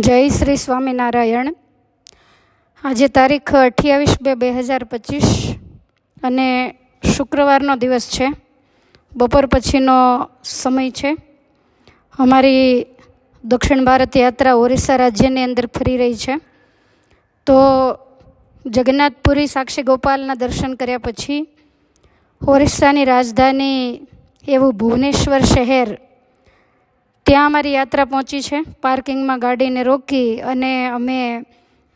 જય શ્રી સ્વામિનારાયણ. આજે તારીખ અઠ્યાવીસ બે બે હજાર પચીસ અને શુક્રવારનો દિવસ છે. બપોર પછીનો સમય છે. અમારી દક્ષિણ ભારત યાત્રા ઓરિસ્સા રાજ્યની અંદર ફરી રહી છે. તો જગન્નાથપુરી સાક્ષી ગોપાલના દર્શન કર્યા પછી ઓરિસ્સાની રાજધાની એવું ભુવનેશ્વર શહેર ત્યાં અમારી યાત્રા પહોંચી છે. પાર્કિંગમાં ગાડીને રોકી અને અમે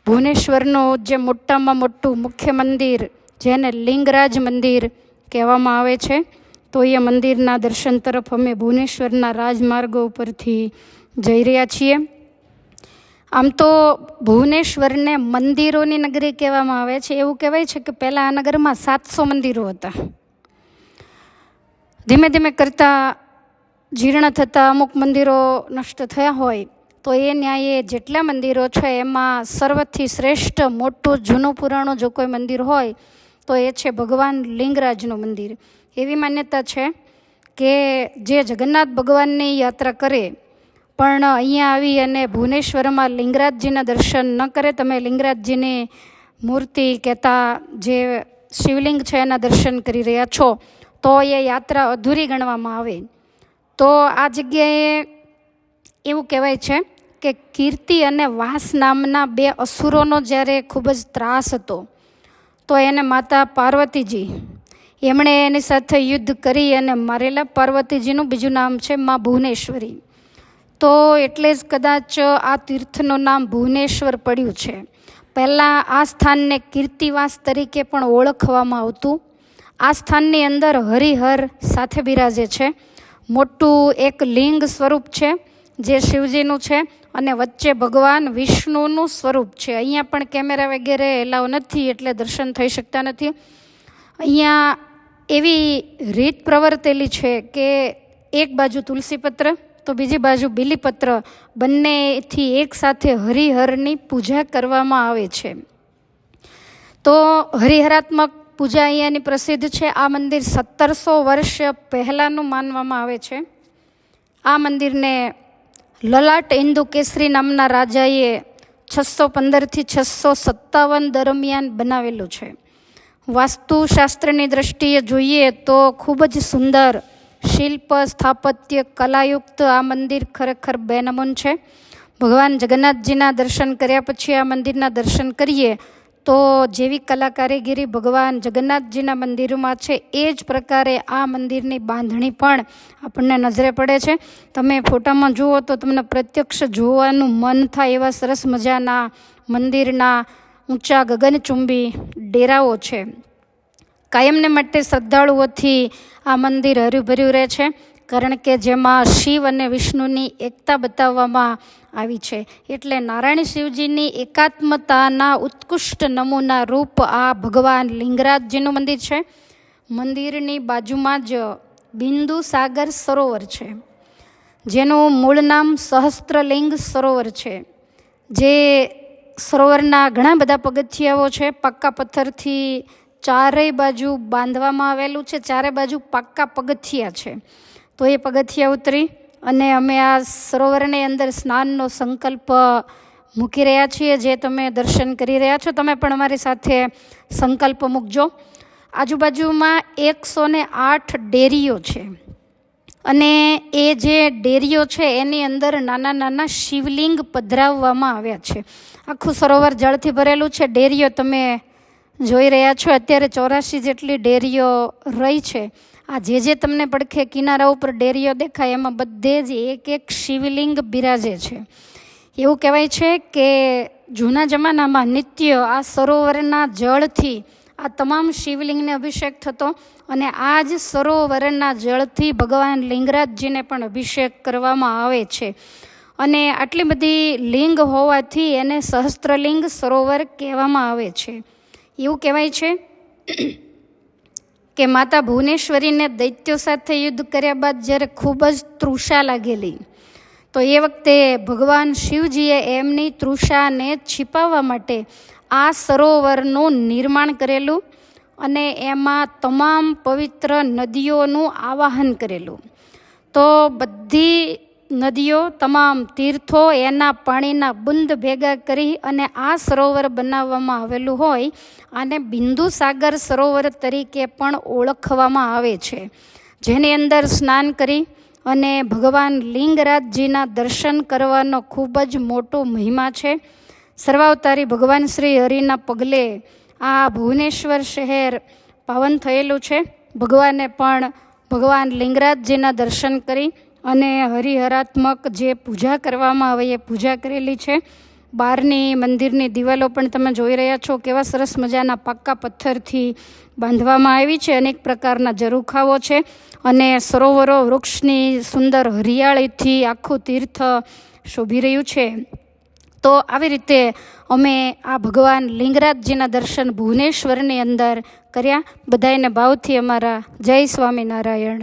ભુવનેશ્વરનું જે મોટામાં મોટું મુખ્ય મંદિર, જેને લિંગરાજ મંદિર કહેવામાં આવે છે, તો એ મંદિરના દર્શન તરફ અમે ભુવનેશ્વરના રાજમાર્ગો ઉપરથી જઈ રહ્યા છીએ. આમ તો ભુવનેશ્વરને મંદિરોની નગરી કહેવામાં આવે છે. એવું કહેવાય છે કે પહેલાં આ નગરમાં સાતસો મંદિરો હતા. ધીમે ધીમે કરતાં જીર્ણ થતાં અમુક મંદિરો નષ્ટ થયા હોય, તો એ ન્યાયે જેટલા મંદિરો છે, એમાં સર્વથી શ્રેષ્ઠ, મોટું, જૂનું, પુરાણું જો કોઈ મંદિર હોય, તો એ છે ભગવાન લિંગરાજનું મંદિર. એવી માન્યતા છે કે જે જગન્નાથ ભગવાનની યાત્રા કરે, પણ અહીંયા આવી અને ભુવનેશ્વરમાં લિંગરાજજીના દર્શન ન કરે, તમે લિંગરાજજીની મૂર્તિ કહેતા જે શિવલિંગ છે એના દર્શન કરી રહ્યા છો, તો એ યાત્રા અધૂરી ગણવામાં આવે. તો આ જગ્યાએ એવું કહેવાય છે કે કીર્તિ અને વાસ નામના બે અસુરોનો જ્યારે ખૂબ જ ત્રાસ હતો, તો એને માતા પાર્વતીજી, એમણે એની સાથે યુદ્ધ કરી અને મારેલા પાર્વતીજીનું બીજું નામ છે મા ભુવનેશ્વરી. તો એટલે જ કદાચ આ તીર્થનું નામ ભુવનેશ્વર પડ્યું છે. પહેલાં આ સ્થાનને કીર્તિવાસ તરીકે પણ ઓળખવામાં આવતું. આ સ્થાનની અંદર હરિહર સાથે બિરાજે છે. મોટું એક લિંગ સ્વરૂપ છે, જે શિવજીનું છે અને વચ્ચે ભગવાન વિષ્ણુનું સ્વરૂપ છે. અહીંયા પણ કેમેરા વગેરે એલાવ નથી એટલે દર્શન થઈ શકતા નથી. અહીંયા એવી રીત પ્રવર્તેલી છે કે એક બાજુ તુલસીપત્ર, તો બીજી બાજુ બીલીપત્ર, બંનેથી એક સાથે હરિહરની પૂજા કરવામાં આવે છે. તો હરિહરાત્મક પૂજા અહીંયાની પ્રસિદ્ધ છે. આ મંદિર સત્તરસો વર્ષ પહેલાંનું માનવામાં આવે છે. આ મંદિરને લલાટ ઇન્દુ કેસરી નામના રાજાએ છસો પંદરથી છસો સત્તાવન દરમિયાન બનાવેલું છે. વાસ્તુશાસ્ત્રની દ્રષ્ટિએ જોઈએ તો ખૂબ જ સુંદર શિલ્પ સ્થાપત્ય કલાયુક્ત આ મંદિર ખરેખર બેનમૂન છે. ભગવાન જગન્નાથજીના દર્શન કર્યા પછી આ મંદિરના દર્શન કરીએ તો જેવી કલા કારીગીરી ભગવાન જગન્નાથજીના મંદિરમાં છે, એ જ પ્રકારે આ મંદિરની બાંધણી પણ આપણને નજરે પડે છે. તમે ફોટામાં જુઓ તો તમને પ્રત્યક્ષ જોવાનું મન થાય એવા સરસ મજાના મંદિરના ઊંચા ગગનચુંબી ડેરાઓ છે. કાયમને માટે શ્રદ્ધાળુઓથી આ મંદિર હર્યુભર્યું રહે છે. કારણ કે જેમાં શિવ અને વિષ્ણુની એકતા બતાવવામાં આવી છે. એટલે નારાયણ શિવજીની એકાત્મતાના ઉત્કૃષ્ટ નમૂના રૂપ આ ભગવાન લિંગરાજજીનું મંદિર છે. મંદિરની બાજુમાં જ બિંદુ સાગર સરોવર છે, જેનું મૂળ નામ સહસ્ત્રલિંગ સરોવર છે, જે સરોવરના ઘણા બધા પગથિયાઓ છે. પાક્કા પથ્થરથી ચારેય બાજુ બાંધવામાં આવેલું છે. ચારે બાજુ પાક્કા પગથિયા છે. તો એ પગથિયા ઉતરી અને અમે આ સરોવરની અંદર સ્નાનનો સંકલ્પ મૂકી રહ્યા છીએ, જે તમે દર્શન કરી રહ્યા છો. તમે પણ અમારી સાથે સંકલ્પ મૂકજો. આજુબાજુમાં એકસો ને આઠ ડેરીઓ છે. અને એ જે ડેરીઓ છે, એની અંદર નાના નાના શિવલિંગ પધરાવવામાં આવ્યા છે. આખું સરોવર જળથી ભરેલું છે. ડેરીઓ તમે જોઈ રહ્યા છો. અત્યારે ચોરાશી જેટલી ડેરીઓ રહી છે. આ જે જે તમને પડખે કિનારા ઉપર ડેરીઓ દેખાય, એમાં બધે જ એક એક શિવલિંગ બિરાજે છે. એવું કહેવાય છે કે જૂના જમાનામાં નિત્ય આ સરોવરના જળથી આ તમામ શિવલિંગને અભિષેક થતો અને આ જ સરોવરના જળથી ભગવાન લિંગરાજજીને પણ અભિષેક કરવામાં આવે છે. અને આટલી બધી લિંગ હોવાથી એને સહસ્ત્રલિંગ સરોવર કહેવામાં આવે છે. એવું કહેવાય છે કે માતા ભુવનેશ્વરીને દૈત્યો સાથે યુદ્ધ કર્યા બાદ જ્યારે ખૂબ જ તૃષા લાગેલી, તો એ વખતે ભગવાન શિવજીએ એમની તૃષાને છિપાવવા માટે આ સરોવરનું નિર્માણ કરેલું અને એમાં તમામ પવિત્ર નદીઓનું આવાહન કરેલું. તો બધી નદીઓ તમામ તીર્થો એના પાણીના બુંદ ભેગા કરી અને આ સરોવર બનાવવામાં આવેલું હોય, આને બિંદુ સાગર સરોવર તરીકે પણ ઓળખવામાં આવે છે. જેની અંદર સ્નાન કરી અને ભગવાન લિંગરાજજીના દર્શન કરવાનો ખૂબ જ મોટો મહિમા છે. સર્વાવતારી ભગવાન શ્રી હરિના પગલે આ ભુવનેશ્વર શહેર પાવન થયેલું છે. ભગવાને પણ ભગવાન લિંગરાજજીના દર્શન કરી અને હરિહરાત્મક જે પૂજા કરવામાં આવે, એ પૂજા કરેલી છે. બહારની મંદિરની દિવાલો પણ તમે જોઈ રહ્યા છો, કેવા સરસ મજાના પાક્કા પથ્થરથી બાંધવામાં આવી છે, અનેક પ્રકારના ઝરૂખાઓ છે. અને સરોવરો વૃક્ષની સુંદર હરિયાળીથી આખું તીર્થ શોભી રહ્યું છે. તો આવી રીતે અમે આ ભગવાન લિંગરાજજીના દર્શન ભુવનેશ્વરની અંદર કર્યા. બધાને ભાવથી અમારા જય સ્વામિનારાયણ.